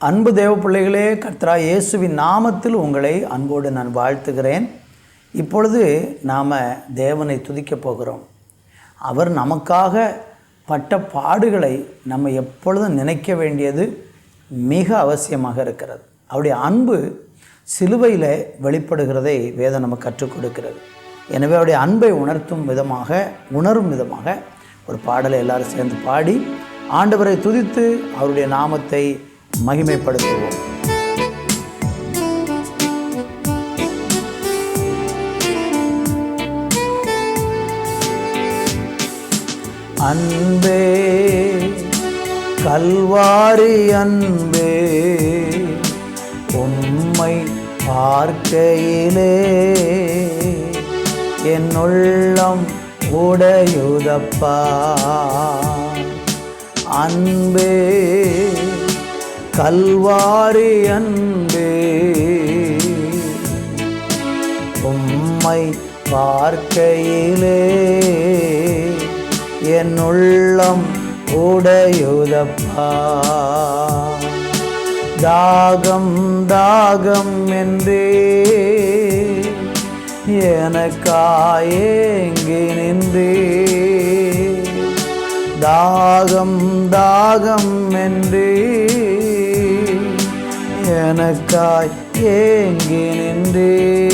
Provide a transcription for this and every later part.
அன்பு தேவ பிள்ளைகளே கர்த்தரா இயேசுவின் நாமத்தில் உங்களை அன்போடு நான் வாழ்த்துகிறேன். இப்பொழுது நாம் தேவனை துதிக்கப் போகிறோம். அவர் நமக்காக பட்ட பாடுகளை நம்ம எப்பொழுதும் நினைக்க வேண்டியது மிக அவசியமாக இருக்கிறது. அவருடைய அன்பு சிலுவையில் வெளிப்படுகிறதை வேதம் நமக்கு கற்றுக் கொடுக்கிறது. எனவே அவருடைய அன்பை உணர்த்தும் விதமாக உணரும் விதமாக ஒரு பாடலை எல்லாரும் சேர்ந்து பாடி ஆண்டவரை துதித்து அவருடைய நாமத்தை மகிமைப்படுத்துவோம். அன்பே கல்வாரி அன்பே பார்க்கையிலே என் உள்ளம் உடையுதப்பா. அன்பே கல்வாரி அன்பே உம்மை பார்க்கையிலே என் உள்ளம் உடையுதப்பா. தாகம் தாகம் என்றே. எனக்காயேங்கி நின்றே. தாகம் தாகம் என்றே. எனக்காய் ஏங்கி நின்றே.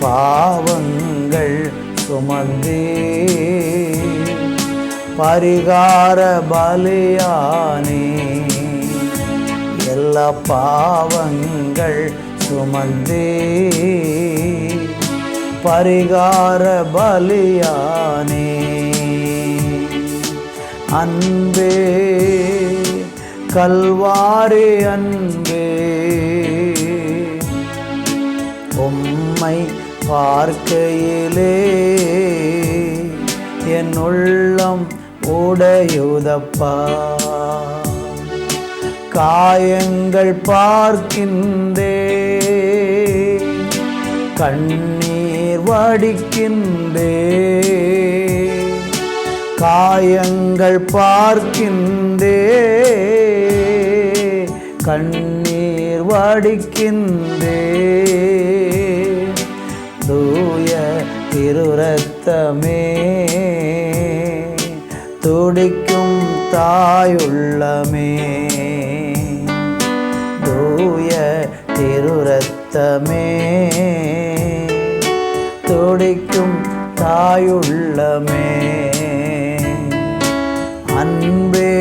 பாவங்கள் சுமந்தே. பரிகார பலியானே. பல பாவங்கள் சுமந்தே. பரிகார பலியானே. அன்பே கல்வாரி அன்பே. உம்மை பார்க்கையிலே என் உள்ளம் உடையுதப்பா. காயங்கள் பார்க்கின்றே. கண்ணீர் வடிக்கின்றே. காயங்கள் பார்க்கின்றே. கண்ணீர் வடிக்கின்றே. தூய திருரத்தமே. துடிக்கும் தாயுள்ளமே. தூய திருரத்தமே. துடிக்கும் தாயுள்ளமே. அன்பே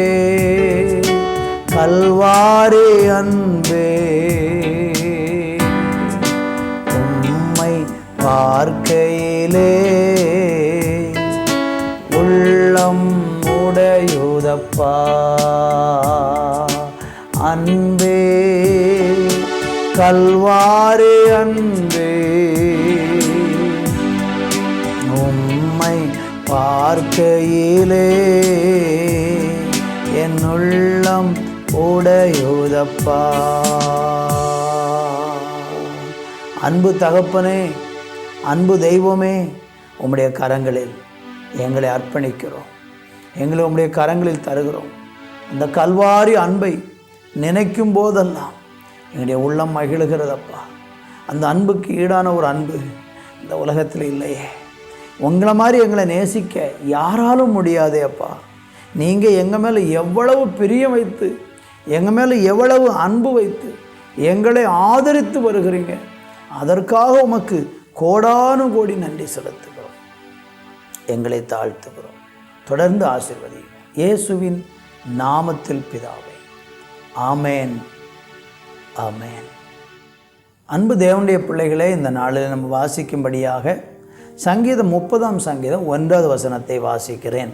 கல்வாரி அன்பே. உம்மை பார்க்கையிலே உள்ளம் உடையுதப்பா. கல்வாரி அன்பே உம்மை பார்க்கையிலே என் உள்ளம் உடையுதப்பா. அன்பு தகப்பனே அன்பு தெய்வமே உம்முடைய கரங்களில் எங்களை அர்ப்பணிக்கிறோம். எங்களை உம்முடைய கரங்களில் தருகிறோம். அந்த கல்வாரி அன்பை நினைக்கும் போதெல்லாம் என்னுடைய உள்ளம் மகிழுகிறதப்பா. அந்த அன்புக்கு ஈடான ஒரு அன்பு இந்த உலகத்தில் இல்லையே. உங்களை மாதிரி எங்களை நேசிக்க யாராலும் முடியாதே அப்பா. நீங்கள் எங்கள் மேலே எவ்வளவு பிரியம் வைத்து எங்கள் மேலே எவ்வளவு அன்பு வைத்து எங்களை ஆதரித்து வருகிறீங்க. அதற்காக உமக்கு கோடானு கோடி நன்றி செலுத்துகிறோம். எங்களை தாழ்த்துகிறோம். தொடர்ந்து ஆசிர்வதி இயேசுவின் நாமத்தில் பிதாவை. ஆமேன். ஆமேன். அன்பு தேவனுடைய பிள்ளைகளே இந்த நாளில் நம்ம வாசிக்கும்படியாக சங்கீதம் முப்பதாம் சங்கீதம் ஒன்றாவது வசனத்தை வாசிக்கிறேன்.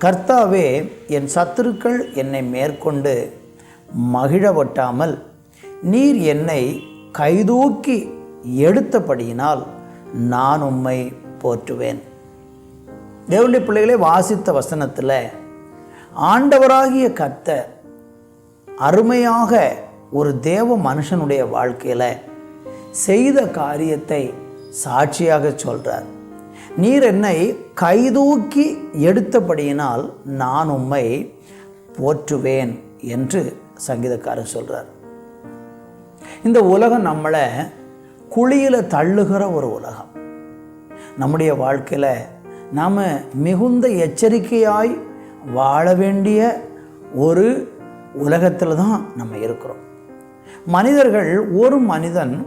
கர்த்தாவே என் சத்துருக்கள் என்னை மேற்கொண்டு மகிழவட்டாமல் நீர் என்னை கைதூக்கி எடுத்தபடியினால் நான் உம்மை போற்றுவேன். தேவனுடைய பிள்ளைகளே வாசித்த வசனத்தில் ஆண்டவராகிய கர்த்த அருமையாக ஒரு தேவ மனுஷனுடைய வாழ்க்கையில் செய்த காரியத்தை சாட்சியாக சொல்கிறார் நீர் என்னை கைதூக்கி எடுத்தபடியினால் நான் உம்மை போற்றுவேன் என்று சங்கீதக்காரர் சொல்கிறார் இந்த உலகம் நம்மளை குழியில் தள்ளுகிற ஒரு உலகம். நம்முடைய வாழ்க்கையில் நாம் மிகுந்த எச்சரிக்கையாய் வாழ வேண்டிய ஒரு உலகத்தில் தான் நம்ம இருக்கிறோம். மனிதர்கள் ஒரு மனிதன்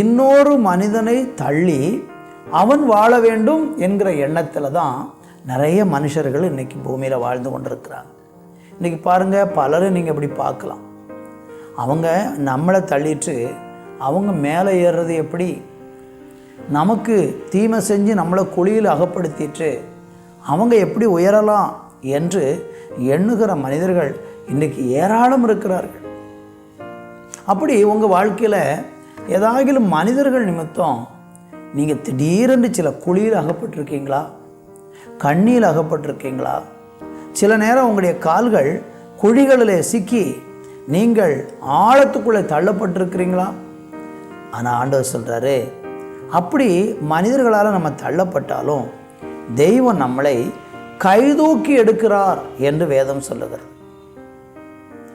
இன்னொரு மனிதனை தள்ளி அவன் வாழ வேண்டும் என்கிற எண்ணத்தில் தான் நிறைய மனுஷர்கள் இன்றைக்கி பூமியில் வாழ்ந்து கொண்டிருக்கிறாங்க. இன்றைக்கி பாருங்கள் பலரும் நீங்கள் இப்படி பார்க்கலாம். அவங்க நம்மளை தள்ளிட்டு அவங்க மேலே ஏறுறது எப்படி? நமக்கு தீமை செஞ்சு நம்மளை குழியில் அகப்படுத்திட்டு அவங்க எப்படி உயரலாம் என்று எண்ணுகிற மனிதர்கள் இன்றைக்கி ஏராளம் இருக்கிறார்கள். அப்படி உங்கள் வாழ்க்கையில் ஏதாகிலும் மனிதர்கள் நிமித்தம் நீங்கள் திடீரென்று சில குழியில் அகப்பட்டிருக்கீங்களா? கண்ணியில் அகப்பட்டிருக்கீங்களா? சில நேரம் உங்களுடைய கால்கள் குழிகளில் சிக்கி நீங்கள் ஆழத்துக்குள்ளே தள்ளப்பட்டிருக்கிறீங்களா? ஆனால் ஆண்டவர் சொல்கிறாரு அப்படி மனிதர்களால் நம்ம தள்ளப்பட்டாலும் தெய்வம் நம்மளை கைதூக்கி எடுக்கிறார் என்று வேதம் சொல்லுகிறது.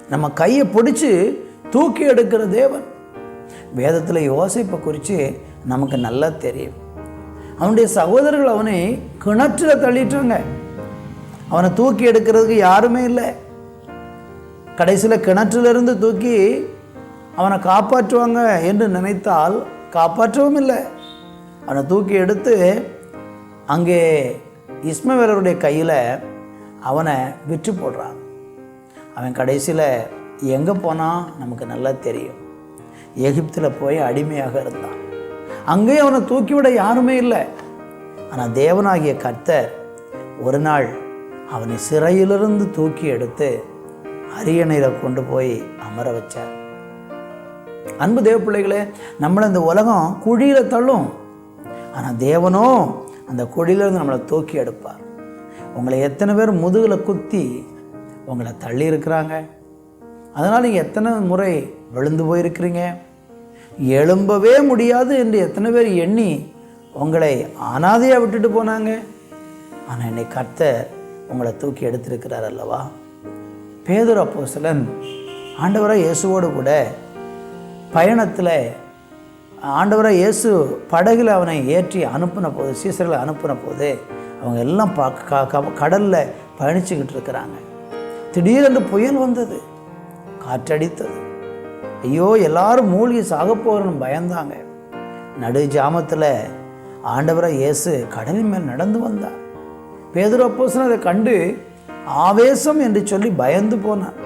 நம்ம கையை பிடிச்சி தூக்கி எடுக்கிற தேவன். வேதத்தில் யோசிப்பை குறித்து நமக்கு நல்லா தெரியும். அவனுடைய சகோதரர்கள் அவனை கிணற்றில் தள்ளிட்டாங்க. அவனை தூக்கி எடுக்கிறதுக்கு யாருமே இல்லை. கடைசியில் கிணற்றிலிருந்து தூக்கி அவனை காப்பாற்றுவாங்க என்று நினைத்தால் காப்பாற்றவும் இல்லை. அவனை தூக்கி எடுத்து அங்கே இஸ்மவேலருடைய கையில் அவனை விற்று போடுறான். அவன் கடைசியில் எங்கே போனால் நமக்கு நல்லா தெரியும். எகிப்தில் போய் அடிமையாக இருந்தான். அங்கேயும் அவனை தூக்கிவிட யாருமே இல்லை. ஆனால் தேவனாகிய கர்த்தர் ஒரு நாள் அவனை சிறையிலிருந்து தூக்கி எடுத்து அரியணையில் கொண்டு போய் அமர வச்சார். அன்பு தேவ பிள்ளைகளே நம்மளை இந்த உலகம் குழியில் தள்ளும். ஆனால் தேவனோ அந்த குழியிலிருந்து நம்மளை தூக்கி எடுப்பார். உங்களை எத்தனை பேர் முதுகில் குத்தி உங்களை தள்ளி இருக்கிறாங்க அதனால் நீங்கள் எத்தனை முறை விழுந்து போயிருக்கிறீங்க? எழும்பவே முடியாது என்று எத்தனை பேர் எண்ணி உங்களை அனாதையாக விட்டுட்டு போனாங்க? ஆனால் இன்னைக்கு கர்த்தர் உங்களை தூக்கி எடுத்திருக்கிறார் அல்லவா? பேதுரு அப்போஸ்தலன் ஆண்டவராக இயேசுவோடு கூட பயணத்தில் ஆண்டவராக இயேசு படகுல அவனை ஏற்றி அனுப்பின போது சீசர்களை அனுப்பின போது அவங்க எல்லாம் பா க- க- கடலில் பயணிச்சுக்கிட்டு இருக்கிறாங்க. திடீரென்று புயல் வந்தது. காற்றடித்தது. ஐயோ எல்லாரும் மூழ்கி சாக பயந்தாங்க. நடு ஜாமத்தில் ஆண்டவராக இயேசு கடலின் மேல் நடந்து வந்தார். பேதுரப்போசன் அதை கண்டு ஆவேசம் என்று சொல்லி பயந்து போனார்.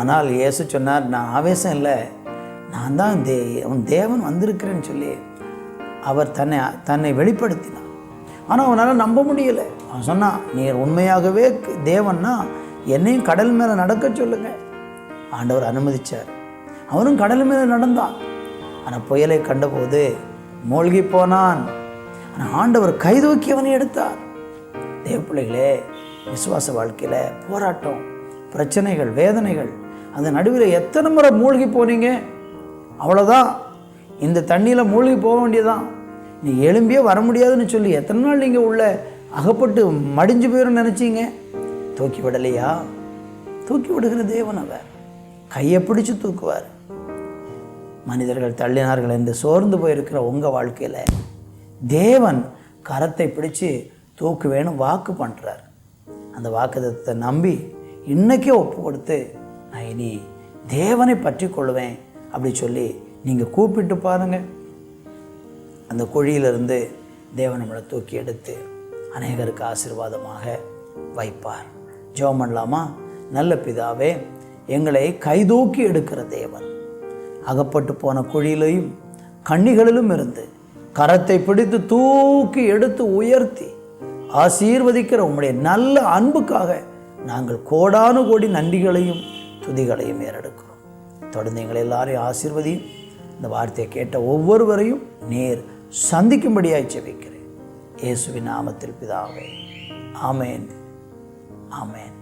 ஆனால் இயேசு சொன்னார் நான் ஆவேசம் இல்லை. நான் தான் தே உன் தேவன் வந்திருக்கிறேன்னு சொல்லி அவர் தன்னை தன்னை வெளிப்படுத்தினார். ஆனால் அவனால் நம்ப முடியலை. அவன் சொன்னான் நீ உண்மையாகவே தேவன்னா என்னையும் கடல் மேலே நடக்க சொல்லுங்க. ஆண்டவர் அனுமதித்தார் அவனும் கடல் மேலே நடந்தான். ஆனால் புயலை கண்டபோது மூழ்கி போனான். ஆனால் ஆண்டவர் கைதூக்கி அவனை எடுத்தார். தேவப்பிள்ளைகளே விசுவாச வாழ்க்கையில் போராட்டம் பிரச்சனைகள் வேதனைகள் அந்த நடுவில் எத்தனை முறை மூழ்கி போனீங்க? அவ்வளோதான் இந்த தண்ணியில் மூழ்கி போக வேண்டியதான் நீ எலும்பியே வர முடியாதுன்னு சொல்லி எத்தனை நாள் நீங்கள் உள்ள அகப்பட்டு மடிஞ்சு போயிடும் நினச்சிங்க? தூக்கி விடலையா? தூக்கி விடுகிற தேவன் அவர். கையை பிடிச்சு தூக்குவார். மனிதர்கள் தள்ளினார்கள் என்று சோர்ந்து போயிருக்கிற உங்கள் வாழ்க்கையில் தேவன் கரத்தை பிடிச்சு தூக்கு வேணும் வாக்கு பண்ணுறார் அந்த வாக்குதத்தை நம்பி இன்றைக்கே ஒப்பு கொடுத்து நான் இனி தேவனை பற்றி கொள்வேன் அப்படி சொல்லி நீங்கள் கூப்பிட்டு பாருங்கள் அந்த குழியிலிருந்து தேவன் நம்மளை தூக்கி எடுத்து அநேகருக்கு ஆசீர்வாதமாக வைப்பார். ஜெபம் பண்ணலாமா? நல்ல பிதாவே எங்களை கைதூக்கி எடுக்கிற தேவன். அகப்பட்டு போன குழியிலையும் கண்ணிகளிலும் இருந்து கரத்தை பிடித்து தூக்கி எடுத்து உயர்த்தி ஆசீர்வதிக்கிற உங்களுடைய நல்ல அன்புக்காக நாங்கள் கோடானு கோடி நன்றிகளையும் துதிகளையும் ஏறெடுக்கிறோம். தொடர்ந்து எங்களை எல்லாரையும் ஆசீர்வதியும் இந்த வார்த்தையை கேட்ட ஒவ்வொருவரையும் நேர் சந்திக்கும்படியாய் செவிக்கிறேன் இயேசுவின் நாமத்தில் பிதாவே ஆமேன். ஆமென்